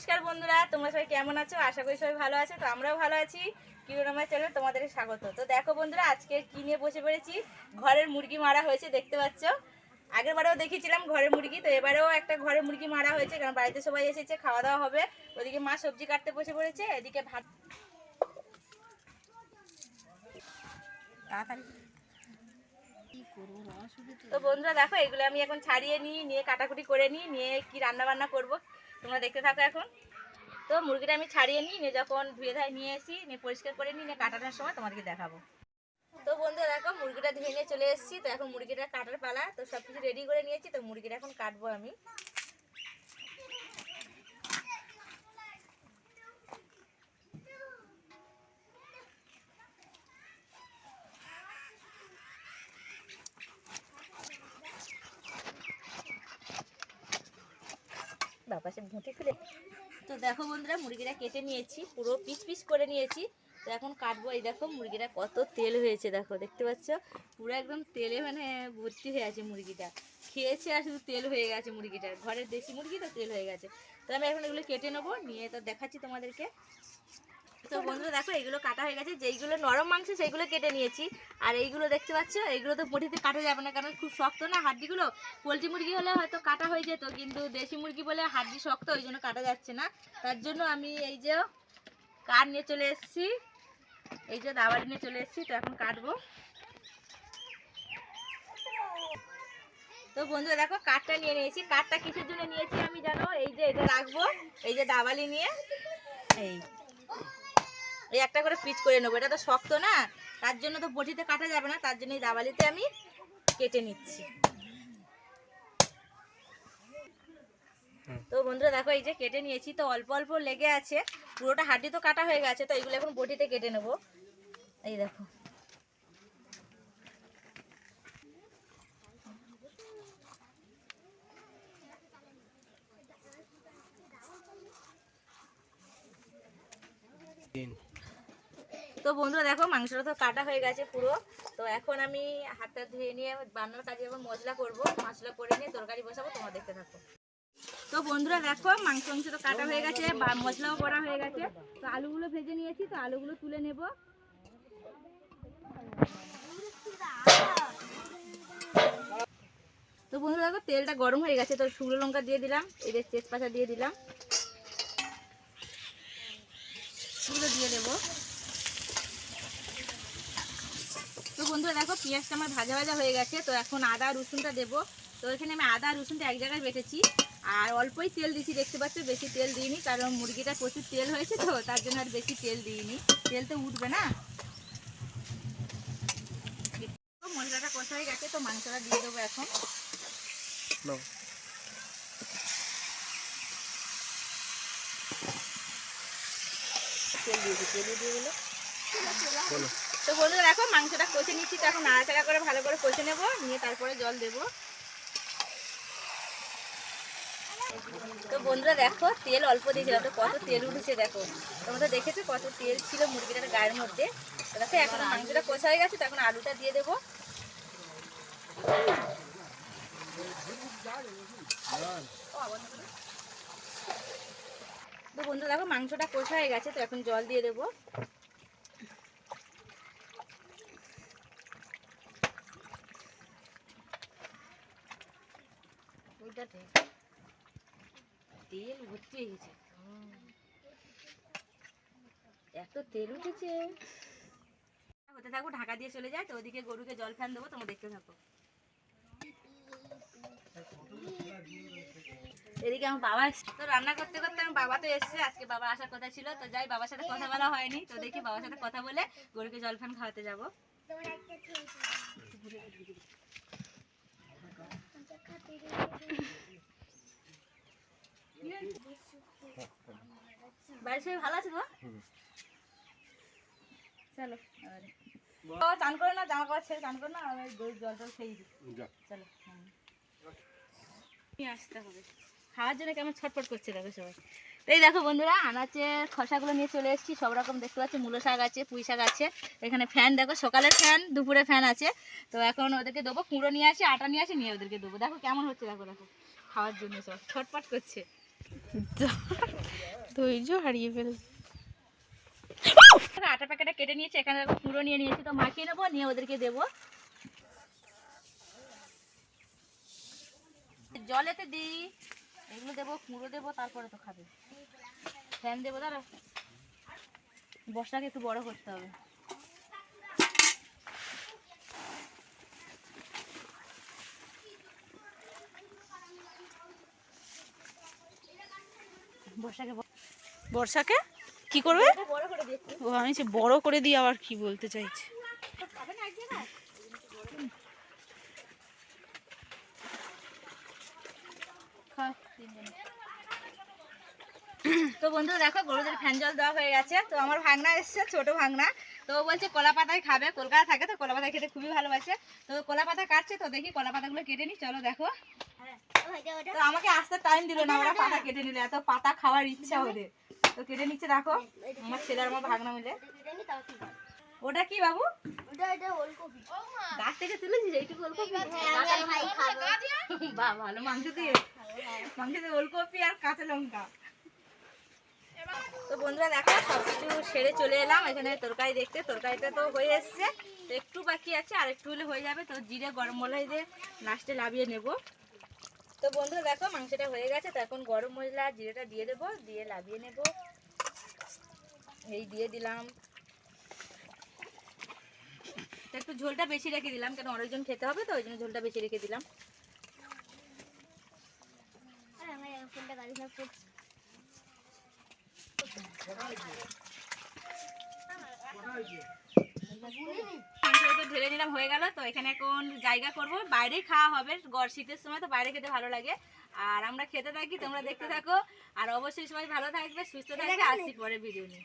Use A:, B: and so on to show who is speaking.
A: নমস্কার বন্ধুরা, তোমরা সবাই কেমন আছো? আশা করি সবাই ভালো আছো, তো আমরাও ভালো আছি। কিরোনামার চ্যানেল তোমাদের স্বাগত। তো দেখো বন্ধুরা, আজকে কি নিয়ে বসে পড়েছি? ঘরের মুরগি মারা হয়েছে, দেখতে পাচ্ছ? আগের বারেও দেখিয়েছিলাম ঘরের মুরগি, তো এবারেও একটা ঘরের মুরগি মারা হয়েছে, কারণ বাড়িতে সবাই এসেছে, খাওয়া দাওয়া হবে। ওদিকে মা সবজি কাটতে বসে পড়েছে, এদিকে ভাত তাড়াতাড়ি। তো বন্ধুরা দেখো, এগুলো আমি এখন ছাড়িয়ে নিই, নিয়ে কাটাকুটি করে নিই, নিয়ে কি রান্না বান্না করব, তোমরা দেখতে থাকো এখন। তো মুরগিটা আমি ছাড়িয়ে নিই, নিয়ে যখন ধুয়ে ধায় নিয়ে এসি, নিয়ে পরিষ্কার করে নিই, নিয়ে কাটানোর সময় তোমাদেরকে দেখাবো। তো বন্ধুরা দেখো, মুরগিটা ধুয়ে নিয়ে চলে এসেছি, তো এখন মুরগিটা কাটার পালা, তো সব কিছু রেডি করে নিয়েছি, তো মুরগিটা এখন কাটবো আমি। বাবা সে ঘুঁটে খুলে তো দেখো বন্ধুরা, মুরগিটা কেটে নিয়েছি, পুরো পিস পিস করে নিয়েছি। তো এখন কাটবো, এই দেখো মুরগিটা কত তেল হয়েছে, দেখো, দেখতে পাচ্ছ? পুরো একদম তেলে মানে ভর্তি হয়ে আছে মুরগিটা। খেয়েছে আর শুধু তেল হয়ে গেছে মুরগিটার। ঘরের দেশি মুরগি তো তেল হয়ে গেছে। তো আমি এখন এগুলো কেটে নেব, নিয়ে তো দেখাচ্ছি তোমাদেরকে। তো বন্ধুরা দেখো, এগুলো কাটা হয়ে গেছে। যেইগুলো নরম মাংস, সেইগুলো কেটে নিয়েছি। আর এইগুলো দেখতে পাচ্ছ এইগুলো তো পটিতে কাটা যাবে না, কারণ খুব শক্ত না হাড্ডিগুলো? পোলট্রি মুরগি হলে হয়তো কাটা হয়ে যেত, কিন্তু দেশি মুরগি বলে হাড্ডি শক্ত, ওই জন্য কাটা যাচ্ছে না। তার জন্য আমি এই যে কাঠ নিয়ে চলে এসেছি। এই যে দাবাড়ি নিয়ে চলে এসেছি, তো এখন কাটবো। তো বন্ধুরা দেখো, কাঠটা নিয়ে নিয়েছি। কাঠটা কিসের জন্য নিয়েছি আমি জানো? এই যে এটা রাখব, এই যে দাবালি নিয়ে। এই। এই একটা করে পিচ করে নেব। এটা তো শক্ত না, তার জন্য তো বটিতে কাটা যাবে না, তার জন্য এই দাবালিতে আমি কেটে নিচ্ছি। তো বন্ধুরা, দেখো এই যে কেটে নিয়েছি, তো অল্প অল্প লেগে আছে। পুরোটা হাড্ডি তো কাটা হয়ে গেছে, তো এইগুলো এখন বটিতে কেটে নেব। এই দেখো। তো বন্ধুরা দেখো, মাংসটা তো কাটা হয়ে গেছে পুরো। তো এখন আমি হাতটা ধুয়ে নিয়ে বান্নার কাজে আবার মশলা করব, মশলা করে নিয়ে তরকারি বসাবো, তোমরা দেখতে থাকো। তো বন্ধুরা দেখো, মাংস মাংস তো কাটা হয়ে গেছে, বা মশলাও করা হয়ে গেছে। তো আলুগুলো ভেজে নিয়েছি, তো আলুগুলো তুলে নেব। তো বন্ধুরা দেখো, তেলটা গরম হয়ে গেছে, তো শুকনো লঙ্কা দিয়ে দিলাম, এদের তেজপাতা দিয়ে দিলাম এগুলো দিয়ে দেবো তো বন্ধুরা দেখো পেঁয়াজটা আমার ভাজা ভাজা হয়ে গেছে তো এখন আদা রসুনটা দেবো। তো এখানে আমি আদা রসুনটা এক জায়গায় বেটেছি। আর অল্পই তেল দিয়েছি দেখতে পাচ্ছ বেশি তেল দিইনি কারণ মুরগিটা প্রচুর তেল হয়েছে তো তার জন্য আর বেশি তেল দিইনি। তেল তো উঠবে না। মশলাটা কষা হয়ে গেছে তো মাংসটা দিয়ে দেবো এখন। তেল দিয়েছি তেল দিয়ে গেলো তো বন্ধুরা দেখো, মাংসটা কষে নিচ্ছি, তো এখন নাড়াচাড়া করে ভালো করে কষে নেব, নিয়ে তারপরে জল দেবো। তো বন্ধুরা দেখো, তেল অল্প দিয়েছিলাম, তো কত তেল উঠেছে দেখো। তোমরা দেখেছ কত তেল ছিল মুরগিটার গায়ের মধ্যে? দেখো, এখন মাংসটা কষা হয়ে গেছে, তো এখন আলুটা দিয়ে দেবো। তো বন্ধুরা দেখো, মাংসটা কষা হয়ে গেছে, তো এখন জল দিয়ে দেবো। তেল ভর্তি হয়ে গেছে। এত তেল উঠেছে। হতে থাকো, ঢাকা দিয়ে চলে যায় তো ওদিকে গরুকে জল ফ্যান দেবো, তোমরা দেখতে থাকো। এদিকে আমার বাবা। তো রান্না করতে করতে আমার বাবা তো এসছে, আজকে বাবা আসার কথা ছিল, তো যাই, বাবার সাথে কথা বলা হয়নি, তো দেখি বাবার সাথে কথা বলে গরুকে জল ফ্যান খাওয়াতে যাব। বাড়ির সবাই ভালো আছে তো চলো চান করে না জামা কাপড় ছেড়ে চান করে না আমি দই জল টল খেয়ে দিই। চলো নিয়ে আসতে হবে। খাওয়ার জন্য কেমন ছটফট করছে দেখো সবাই। এই দেখো বন্ধুরা আনাচের খসাগুলো নিয়ে চলে এসেছি। সব রকম দেখতে পাচ্ছি মূলো শাক আছে পুঁই শাক আছে। এখানে ফ্যান দেখো সকালের ফ্যান দুপুরে ফ্যান আছে। তো এখন ওদেরকে দেবো কুঁড়ো নিয়ে আসি আটা নিয়ে আসি নিয়ে ওদেরকে দেবো। দেখো কেমন হচ্ছে দেখো দেখো। খাওয়ার জন্য সব ছটপট করছে।
B: হারিয়ে ফেল
A: এখানে আটা প্যাকেটটা কেটে নিয়েছি, এখানে পুরো নিয়ে নিয়েছি, তো মাখিয়ে নেব, নিয়ে ওদেরকে দেবো। জলেতে দিই এগুলো দেবো, কুঁড়ো দেবো, তারপরে তো খাবে। ফ্যান দেবো, দাঁড়া। বর্ষাকে একটু বড় করতে হবে। বর্ষাকে
B: কি করবে? ও আমি সে বড় করে দিয়ে আবার কি বলতে চাইছি।
A: তো বন্ধু দেখো গরুদের ফ্যান জল দেওয়া হয়ে গেছে। তো আমার ভাগনা এসছে ছোট ভাগনা। তো বলছে কলা পাতায় খাবে কলকাতা থাকে তো কলা পাতা খেতে খুবই ভালোবাসে। তো কলা পাতা কাটছে তো দেখি কলা পাতাগুলো কেটে নি চলো দেখো। তো আমাকে আসতে টাইম দিল না ওরা পাতা কেটে নিলে এত পাতা খাওয়ার ইচ্ছা ওদের। তো কেটে নিচ্ছে দেখো আমার ছেলে আর আমার ভাগনা মিলে। ওটা কি বাবু? গাছ থেকে তুলেছিস এইটুকু ওলকপি? বাহ ভালো মাংস দিয়ে। মাংস দিয়ে ওলকপি আর কাঁচা লঙ্কা। তো বন্ধুরা দেখো সব কিছু সেরে চলে এলাম। এখানে তরকারি দেখতে তরকারিটা তো হয়ে এসছে। তো একটু বাকি আছে আর একটু হলে হয়ে যাবে। তো জিরে গরম মলাই দিয়ে লাস্টে লাভিয়ে নেব। তো বন্ধুরা দেখো, মাংসটা হয়ে গেছে। তো এখন গরম মশলা, জিরেটা দিয়ে দেবো, দিয়ে লাভিয়ে নেব। এই দিয়ে দিলাম। একটু ঝোলটা বেশি রেখে দিলাম, কেন অনেকজন খেতে হবে, তো ওই জন্য ঝোলটা বেশি রেখে দিলাম। ঢেলে নিলাম হয়ে গেল। তো এখানে এখন জায়গা করব। বাইরে খাওয়া হবে। গড় শীতের সময় তো বাইরে খেতে ভালো লাগে। আর আমরা খেতে থাকি তোমরা দেখতে থাকো। আর অবশ্যই সবাই ভালো থাকবে সুস্থ থাকবে। আসছি পরে ভিডিও নিয়ে।